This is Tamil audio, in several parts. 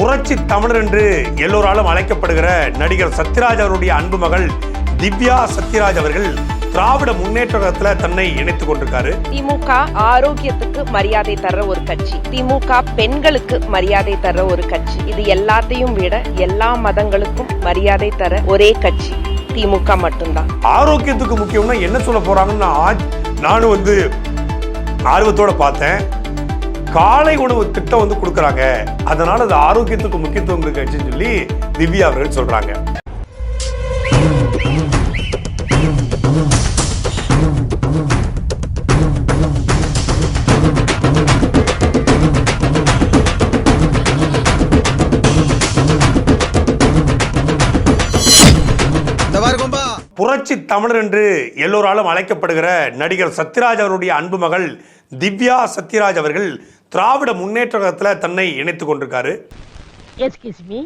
புரட்சி தமிழர் என்று எல்லோராலும் அழைக்கப்படுகிற நடிகர் சத்யராஜ் அவருடைய அன்பு மகள் திவ்யா சத்யராஜ் அவர்கள் திராவிட முன்னேற்ற கழகத்துல தன்னை இணைத்துக் கொண்டிருக்காரு. திமுக ஆரோக்கியத்துக்கு மரியாதை தர்ற ஒரு கட்சி. திமுக பெண்களுக்கு மரியாதை தர்ற ஒரு கட்சி. இது எல்லாத்தையும் விட எல்லா மதங்களுக்கும் மரியாதை தர ஒரே கட்சி. திமுக மட்டும்தான். ஆரோக்கியத்துக்கு முக்கியம்னா என்ன சொல்ல போறாங்கன்னு நான் நானும் வந்து ஆர்வத்தோட பார்த்தேன். காலை உணவு திட்டம் வந்து கொடுக்குறாங்க. அதனால அது ஆரோக்கியத்துக்கு முக்கியத்துவம் இருக்குன்னு சொல்லி திவ்யா அவர்கள் சொல்றாங்க. புரட்சி தமிழர் என்று எல்லோராலும் அழைக்கப்படுகிற நடிகர் சத்யராஜ் அவருடைய அன்பு மகள் திவ்யா சத்யராஜ் அவர்கள் திராவிட முன்னேற்ற கழகத்துல தன்னை இணைத்துக் கொண்டிருக்காரு. எஸ்கியூஸ் மீ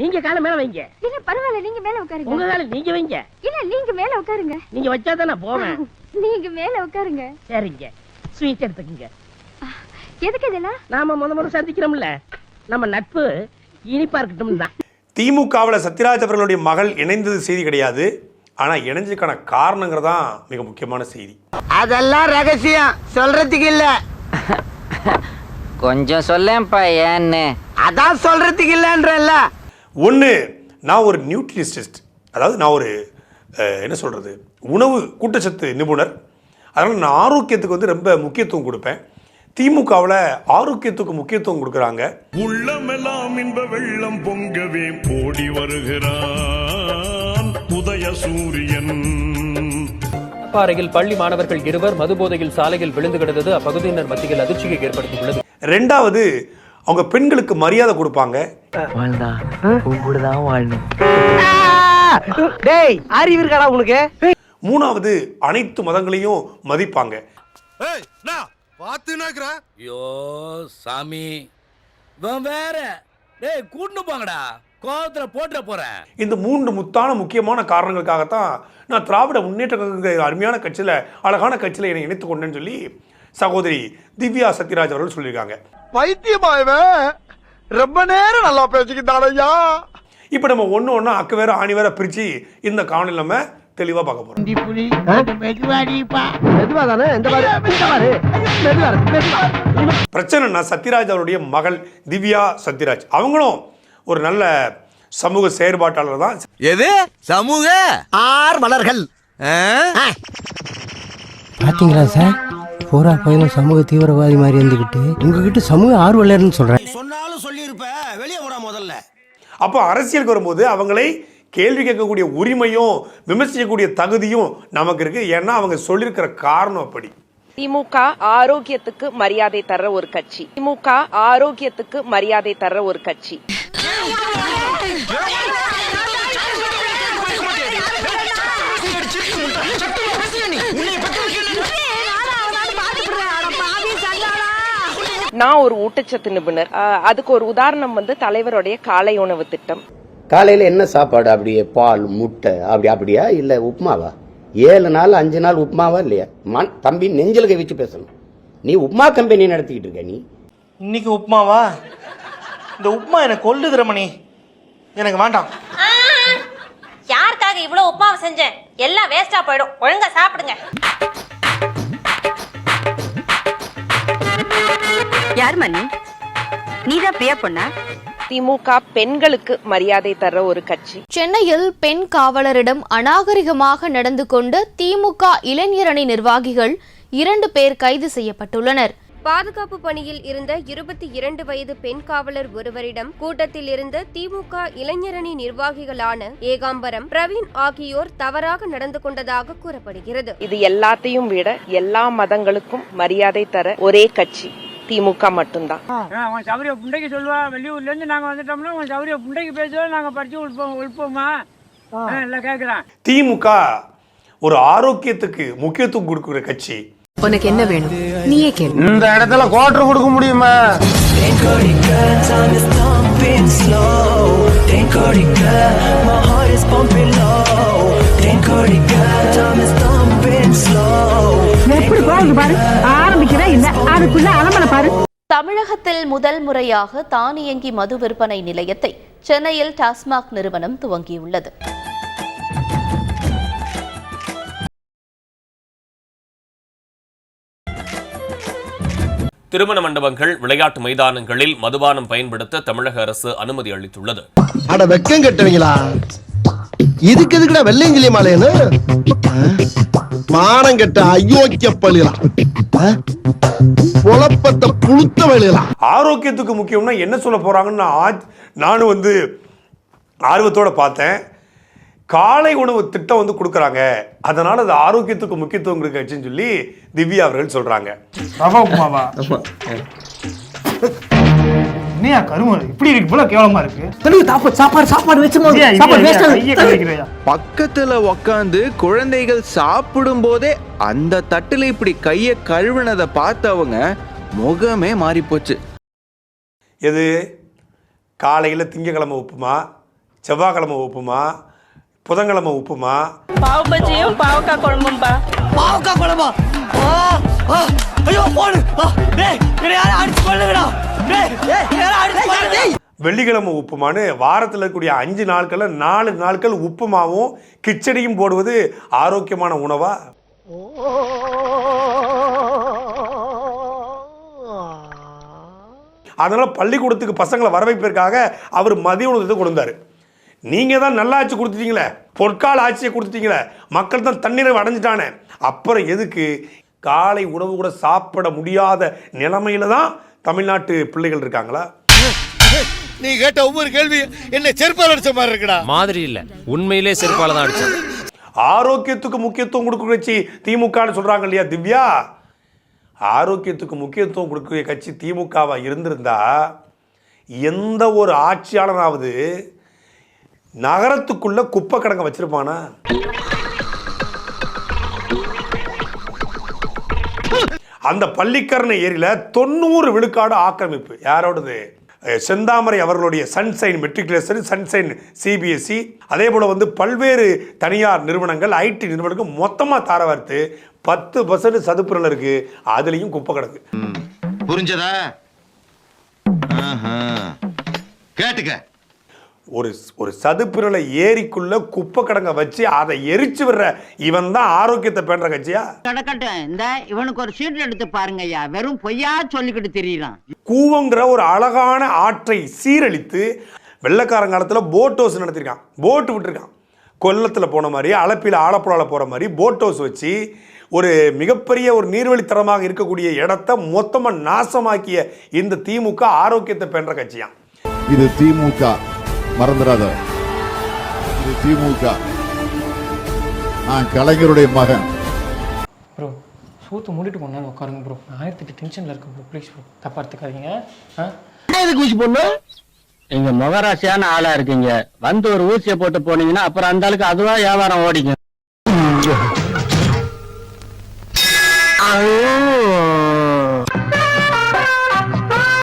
நீங்க கால மேல வைங்க. இல்ல பரவாயில்ல நீங்க மேல உட்காருங்க. உங்க கால நீங்க வைங்க. இல்ல நீங்க மேல உட்காருங்க. நீங்க வச்சா தான் நான் போவேன். நீங்க மேல உட்காருங்க. சரிங்க. ஸ்வீட் எடுத்துக்கங்க. எதுக்கு இதெல்லாம்? நாம முத முறை சந்திக்கிறோம்ல. நம்ம நட்பு இனிப்பா இருக்கட்டும் தான். திமுகவில் சத்யராஜ் அவர்களுடைய மகள் இணைந்தது செய்தி கிடையாது. ஆனா இணைஞ்சதுக்கான காரணங்கிறதான் மிக முக்கியமான செய்தி. அதெல்லாம் ரகசியம். சொல்றதுக்கு இல்ல. கொஞ்சம் சொல்லேன்ப்பா ஏன்னு. அதான் சொல்றதுக்கு இல்லன்றல்ல. ஒன்று நான் ஒரு நியூட்ரிஷிஸ்ட் அதாவது நான் ஒரு என்ன சொல்கிறது உணவு ஊட்டச்சத்து நிபுணர். அதனால் நான் ஆரோக்கியத்துக்கு வந்து ரொம்ப முக்கியத்துவம் கொடுப்பேன். திமுகவில் ஆரோக்கியத்துக்கு முக்கியத்துவம் கொடுக்குறாங்க. உள்ளமெல்லாம் இன்ப வெள்ளம் பொங்கவே ஓடி வருகிறான். உதய சூரியன் பாறையில் பள்ளி மாணவர்கள் இருவர் மதுபோதையில் சாலையில் விழுந்து கிடந்தது. அப்பகுதியினர் மத்தியில் அதிர்ச்சியை ஏற்படுத்தியுள்ளது. ரெண்டாவது அவங்க பெண்களுக்கு மரியாதை கொடுப்பாங்க. மூணாவது அனைத்து மதங்களையும் மதிப்பாங்க. ஐயோ சாமி. வேற. டேய் கூட்டு கோவத்துல போட்டுற போறேன் இந்த மூன்று முத்தான முக்கியமான காரணங்களுக்காகத்தான் நான் திராவிட முன்னேற்ற கழகங்கிற அருமையான கட்சியில் அழகான கட்சியில் என்னை இணைத்துக் கொண்டேன்னு சொல்லி சகோதரி திவ்யா சத்யராஜ் அவர்கள் சொல்லியிருக்காங்க. பைத்தியமா இவன்? ரொம்ப நேரம் நல்லா பேசிக்கிட்டாடையா இப்போ நம்ம ஒன்று ஒன்றா அக்கு வேற ஆணி வேற பிரித்து இந்த காணொலி நம்ம தெளிவாக பார்க்க போகிறோம் பிரச்சனைனா சத்யராஜ் அவருடைய மகள் திவ்யா சத்யராஜ். அவங்களும் ஒரு நல்ல சமூக செயற்பாட்டாளர் தான். எது? சமூக? ஆர் மலர்கள். பாத்தீங்களா சார்? பூரா பையனும் சமூக தீவிரவாதி மாதிரி இருந்துகிட்டு உங்ககிட்ட சமூக ஆர்வலர்னு சொல்றேன். சொன்னாலும் சொல்லியிருப்ப. வெளியே போடா முதல்ல. அப்போ அரசியலுக்கு வரும்போது அவங்களை கேள்வி கேட்கக்கூடிய உரிமையும் விமர்சிக்கக்கூடிய தகுதியும் நமக்கு இருக்கு. ஏன்னா அவங்க சொல்லியிருக்கிற காரணம் அப்படி. திமுக ஆரோக்கியத்துக்கு மரியாதை தர்ற ஒரு கட்சி. திமுக ஆரோக்கியத்துக்கு மரியாதை தர்ற ஒரு கட்சி. நான் ஒரு ஊட்டச்சத்து நிபுணர். அதுக்கு ஒரு உதாரணம் வந்து தலைவருடைய காலை உணவு திட்டம். காலையில என்ன சாப்பாடு? அப்படியே பால் முட்டை அப்படி அப்படியா? இல்ல உப்புமாவா ஏழு நாள் அஞ்சு நாள் உப்புமாவா இல்லையா? மண் தம்பி நெஞ்சில கை வச்சு பேசணும். நீ உப்புமா கம்பெனி நடத்திக்கிட்டு இருக்க நீ. இன்னைக்கு உப்புமாவா இந்த உப்புமா எனக்கு கொல்லுது ரமணி. எனக்கு வேண்டாம். யாருக்காக இவ்வளவு உப்புமா செஞ்சேன் எல்லாம் வேஸ்டா போயிடும். ஒழுங்கா சாப்பிடுங்க. யார் மணி? நீதான் பிரியா பொண்ணா? திமுக பெண்களுக்கு மரியாதை தர்ற ஒரு கட்சி. சென்னையில் பெண் காவலரிடம் அநாகரிகமாக நடந்து கொண்டு திமுக இளைஞரணி நிர்வாகிகள் இரண்டு பேர் கைது செய்யப்பட்டுள்ளனர். பாதுகாப்பு பணியில் இருந்த இருபத்தி இரண்டு வயது பெண் காவலர் ஒருவரிடம் கூட்டத்தில் இருந்த திமுக இளைஞரணி நிர்வாகிகளான ஏகாம்பரம் பிரவீன் ஆகியோர் தவறாக நடந்து கொண்டதாக கூறப்படுகிறது. இது எல்லாத்தையும் விட எல்லா மதங்களுக்கும் மரியாதை தர ஒரே கட்சி திமுக மட்டும்தான். அவன் சௌரிய புண்டைக்கு சொல்லுவா வெளியூர்ல இருந்து நாங்க வந்துட்டோம்னா அவன் சௌரிய புண்டைக்கு பேசுவா நாங்க படிச்சு உள்போம் உள்போமா எல்லாம் கேக்குறான். திமுக ஒரு ஆரோக்கியத்துக்கு முக்கியத்துவம் கொடுக்கிற கட்சி. உனக்கு என்ன வேணும்? நீயே கேளு. இந்த இடத்துல குவார்டர் கொடுக்க முடியுமா? எப்படி போகுது பாரு? ஆரம்பிக்கிறா இல்ல. அதுக்குள்ள அலமலை பாரு. தமிழகத்தில் முதல் முறையாக தானியங்கி மது விற்பனை நிலையத்தை சென்னையில் டாஸ்மாக் நிறுவனம் துவங்கியுள்ளது. திருமண மண்டபங்கள் விளையாட்டு மைதானங்களில் மதுபானம் பயன்படுத்த தமிழக அரசு அனுமதி அளித்துள்ளது. அட வெக்கம் கட்டுவீங்களா? இதுக்கு எதுக்குடா வெள்ளையங்கிலி மாலையன்னு மானம் கெட்ட அயோக்கிய பள்ளிலாம் குழப்பத்தை புழுத்த வழியலாம் ஆரோக்கியத்துக்கு முக்கியம்னா என்ன சொல்ல போகிறாங்கன்னு நான் நானும் வந்து ஆர்வத்தோட பார்த்தேன். காலை உணவு திட்டம் வந்து கொடுக்குறாங்க. அதனால் அது ஆரோக்கியத்துக்கு முக்கியத்துவம் இருக்குன்னு சொல்லி திவ்யா அவர்கள் ரவா உப்புமாவா? என்னையா கருமம் இப்படி இருக்கு இவ்வளவு கேவலமா இருக்கு. சாப்பாடு சாப்பாடு வச்சு சாப்பாடு பக்கத்துல உக்காந்து குழந்தைகள் சாப்பிடும் போதே அந்த தட்டுல இப்படி கைய கழுவுனதை பார்த்தவங்க முகமே மாறி போச்சு எது? காலையில் திங்கக்கிழமை உப்புமா செவ்வாய்க்கிழமை உப்புமா புதன்கிழமை உப்புமா? பாவ பஜ்ஜியும் பாவக்காய் குழம்பும்பா பாவக்கா குழம்பா? ஐயோ போடு. டேய் யாரை அடிச்சு கொள்ளுங்கடா டேய் யாரை அடிச்சு கொள்ளுங்க வெள்ளிக்கிழமை உப்புமான்னு வாரத்தில் இருக்கக்கூடிய அஞ்சு நாட்களில் நாலு நாட்கள் உப்புமாவும் கிச்சடியும் போடுவது ஆரோக்கியமான உணவா? அதனால் பள்ளிக்கூடத்துக்கு பசங்களை வர வைப்பதற்காக அவர் மதிய உணவு கொண்டு வந்தார். நீங்கள் தான் நல்ல ஆட்சி கொடுத்துட்டீங்களே பொற்கால ஆட்சியை கொடுத்துட்டீங்களே மக்கள் தான் தண்ணீரை அடைஞ்சிட்டானே. அப்புறம் எதுக்கு காலை உணவு கூட சாப்பிட முடியாத நிலைமையில தான் தமிழ்நாட்டு பிள்ளைகள் இருக்காங்களா? நீ கேட்ட ஒவ்வொரு கேள்வி என்ன செருப்பால் அடிச்ச மாதிரி இருக்குடா. மாதிரி இல்ல. உண்மையிலே செருப்பால தான் அடிச்சேன். ஆரோக்கியத்துக்கு முக்கியத்துவம் கொடுக்குற கட்சி திமுகன்னு சொல்றாங்க இல்லையா திவ்யா? ஆரோக்கியத்துக்கு முக்கியத்துவம் கொடுக்கக்கூடிய கட்சி திமுகவா இருந்திருந்தா எந்த ஒரு ஆட்சியாளனாவது நகரத்துக்குள்ள குப்பை கிடங்க வச்சிருப்பானா? அந்த பள்ளிக்கரணை ஏரியில தொண்ணூறு விழுக்காடு ஆக்கிரமிப்பு. யாரோடது? செந்தாமரை அவர்களுடைய சன்சைன் மெட்ரிகுலேஷன் சன்சைன் சிபிஎஸ்சி. அதே போல் வந்து பல்வேறு தனியார் நிறுவனங்கள் ஐடி நிறுவனங்கள் மொத்தமாக தார வார்த்து பத்து பர்சன்ட் சதுப்புரல் இருக்கு. அதுலேயும் குப்பை கிடக்கு. புரிஞ்சதா? கேட்டுக்க. ஒரு ஒரு சதுப்புரலை ஏரிக்குள்ள குப்பை கிடங்க வச்சு அதை எரிச்சு விடுற இவன் தான் ஆரோக்கியத்தை பேணுற கட்சியா? கிடக்கட்டும். இந்த இவனுக்கு ஒரு சீட் எடுத்து பாருங்க ஐயா. வெறும் பொய்யா சொல்லிக்கிட்டு தெரியலாம் கூவங்கிற ஒரு அழகான ஆற்றை சீரழித்து வெள்ளக்காரங்காலத்தில் போட் ஹவுஸ் நடத்திருக்கான். போட்டு விட்டுருக்கான். கொல்லத்தில் போன மாதிரி அளப்பில் ஆலப்புழாவில் போகிற மாதிரி போட் ஹவுஸ் வச்சு ஒரு மிகப்பெரிய ஒரு நீர்வழித்தரமாக இருக்கக்கூடிய இடத்த மொத்தமாக நாசமாக்கிய இந்த திமுக ஆரோக்கியத்தை பென்ற கட்சியாம். இது திமுக. மறந்துடாத இது திமுக. நான் கலைஞருடைய மகன். ப்ரோ சூத்து மூடிட்டு கொண்டு வந்து உட்காருங்க ப்ரோ ஆயிரத்தி எட்டு டென்ஷனில் இருக்கேன் ப்ரோ ப்ளீஸ் ப்ரோ தப்பா எடுத்துக்காதீங்க. ஆ? நீங்க முகராசியான ஆளா இருக்கீங்க. வந்து ஒரு ஊசியை போட்டு போனீங்கன்னா அப்புறம் அந்த ஆளுக்கு அதுவா வியாபாரம் ஓடிக்கும்.